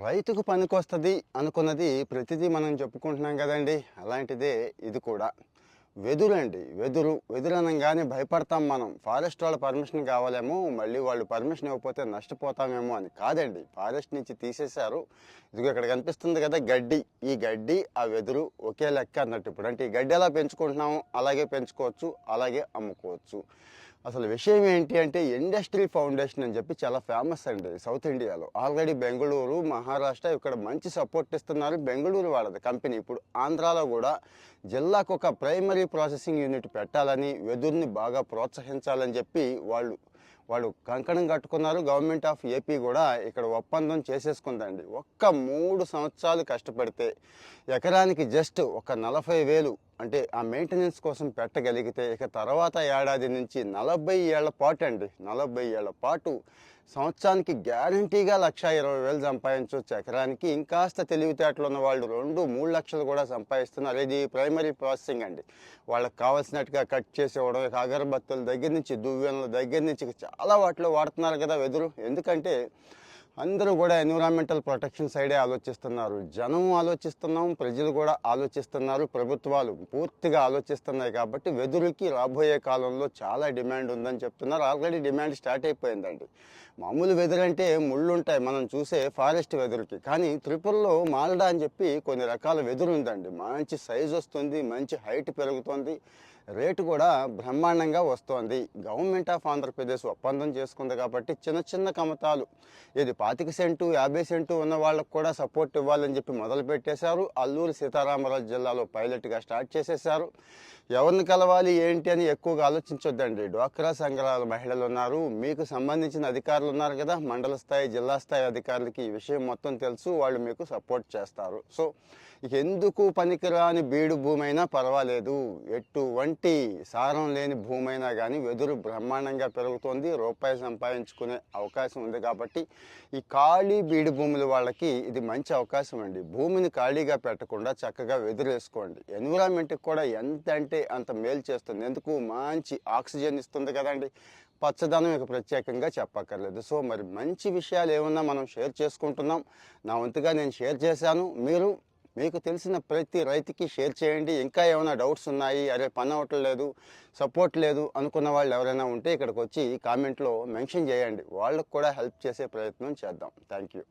రైతుకు పనికొస్తుంది అనుకున్నది ప్రతిదీ మనం చెప్పుకుంటున్నాం కదండి. అలాంటిదే ఇది కూడా. వెదురు అండి వెదురు. వెదురు అనగానే భయపడతాం మనం. ఫారెస్ట్ వాళ్ళ పర్మిషన్ కావాలేమో మళ్ళీ వాళ్ళు పర్మిషన్ ఇవ్వకపోతే నష్టపోతామేమో అని. కాదండి ఫారెస్ట్ నుంచి తీసేశారు. ఇదిగో ఇక్కడ కనిపిస్తుంది కదా గడ్డి. ఈ గడ్డి ఆ వెదురు ఒకే లెక్క అన్నట్టు. ఇప్పుడు అంటే ఈ గడ్డి ఎలా పెంచుకుంటున్నాము అలాగే పెంచుకోవచ్చు అలాగే అమ్ముకోవచ్చు. అసలు విషయం ఏంటి అంటే ఇండస్ట్రీ ఫౌండేషన్ అని చెప్పి చాలా ఫేమస్ అండి సౌత్ ఇండియాలో. ఆల్రెడీ బెంగళూరు మహారాష్ట్ర ఇక్కడ మంచి సపోర్ట్ ఇస్తున్నారు. బెంగళూరు వాళ్ళది కంపెనీ. ఇప్పుడు ఆంధ్రాలో కూడా జిల్లాకు ఒక ప్రైమరీ ప్రాసెసింగ్ యూనిట్ పెట్టాలని వెదురుని బాగా ప్రోత్సహించాలని చెప్పి వాళ్ళు వాళ్ళు కంకణం కట్టుకున్నారు. గవర్నమెంట్ ఆఫ్ ఏపీ కూడా ఇక్కడ ఒప్పందం చేసేసుకుందండి. ఒక్క మూడు సంవత్సరాలు కష్టపడితే ఎకరానికి జస్ట్ ఒక నలభై వేలు అంటే ఆ మెయింటెనెన్స్ కోసం పెట్టగలిగితే ఇక తర్వాత ఏడాది నుంచి నలభై ఏళ్ళ పాటు అండి నలభై ఏళ్ళ పాటు సంవత్సరానికి గ్యారంటీగా లక్ష ఇరవై వేలు సంపాదించవచ్చు ఎకరానికి ఇంకాస్త తెలివితేటలు ఉన్న వాళ్ళు రెండు మూడు లక్షలు కూడా సంపాదిస్తున్నారు. ఇది ప్రైమరీ ప్రాసెసింగ్ అండి. వాళ్ళకి కావాల్సినట్టుగా కట్ చేసి ఇవ్వడం అగరబత్తుల దగ్గర నుంచి దువ్వెనల దగ్గర నుంచి చాలా వాటిలో వాడుతున్నారు కదా వెదురు. ఎందుకంటే అందరూ కూడా ఎన్విరాన్మెంటల్ ప్రొటెక్షన్ సైడే ఆలోచిస్తున్నారు. జనం ఆలోచిస్తున్నాం ప్రజలు కూడా ఆలోచిస్తున్నారు ప్రభుత్వాలు పూర్తిగా ఆలోచిస్తున్నాయి కాబట్టి వెదురుకి రాబోయే కాలంలో చాలా డిమాండ్ ఉందని చెప్తున్నారు. ఆల్రెడీ డిమాండ్ స్టార్ట్ అయిపోయిందండి. మామూలు వెదురు అంటే ముళ్ళు ఉంటాయి మనం చూసే ఫారెస్ట్ వెదురుకి. కానీ త్రిపురలో మాల్డా అని చెప్పి కొన్ని రకాల వెదురు ఉందండి. మంచి సైజ్ వస్తుంది మంచి హైట్ పెరుగుతుంది. రేటు కూడా బ్రహ్మాండంగా వస్తోంది. గవర్నమెంట్ ఆఫ్ ఆంధ్రప్రదేశ్ ఒప్పందం చేసుకుంది కాబట్టి చిన్న చిన్న కమతాలు. ఇది పాతిక సెంటు యాభై సెంటు ఉన్న వాళ్ళకు కూడా సపోర్ట్ ఇవ్వాలని చెప్పి మొదలు పెట్టేశారు. అల్లూరు సీతారామరాజు జిల్లాలో పైలట్గా స్టార్ట్ చేసేశారు. ఎవరిని కలవాలి ఏంటి అని ఎక్కువగా ఆలోచించొద్దండి. డ్వాక్రా సంఘాల మహిళలు ఉన్నారు. మీకు సంబంధించిన అధికారులు ఉన్నారు కదా మండల స్థాయి జిల్లా స్థాయి అధికారులకి ఈ విషయం మొత్తం తెలుసు. వాళ్ళు మీకు సపోర్ట్ చేస్తారు. సో ఎందుకు పనికిరాని బీడు భూమి అయినా పర్వాలేదు ఎటువంటి సారం లేని భూమి అయినా కానీ వెదురు బ్రహ్మాండంగా పెరుగుతోంది రూపాయి సంపాదించుకునే అవకాశం ఉంది కాబట్టి ఈ ఖాళీ బీడు భూముల వాళ్ళకి ఇది మంచి అవకాశం అండి. భూమిని ఖాళీగా పెట్టకుండా చక్కగా వెదురు వేసుకోండి. ఎన్విరాన్మెంట్కి కూడా ఎంత అంటే అంత మేలు చేస్తుంది. ఎందుకు? మంచి ఆక్సిజన్ ఇస్తుంది కదండి. పచ్చదనం ఇక ప్రత్యేకంగా చెప్పక్కర్లేదు. సో మరి మంచి విషయాలు ఏమన్నా మనం షేర్ చేసుకుంటున్నాం. నా వంతుగా నేను షేర్ చేశాను. మీరు మీకు తెలిసిన ప్రతి రైతుకి షేర్ చేయండి. ఇంకా ఏమైనా డౌట్స్ ఉన్నాయి? అరే పని అవ్వటం లేదు సపోర్ట్ లేదు అనుకున్న వాళ్ళు ఎవరైనా ఉంటే ఇక్కడికి వచ్చి కామెంట్లో మెన్షన్ చేయండి. వాళ్ళకు కూడా హెల్ప్ చేసే ప్రయత్నం చేద్దాం. Thank you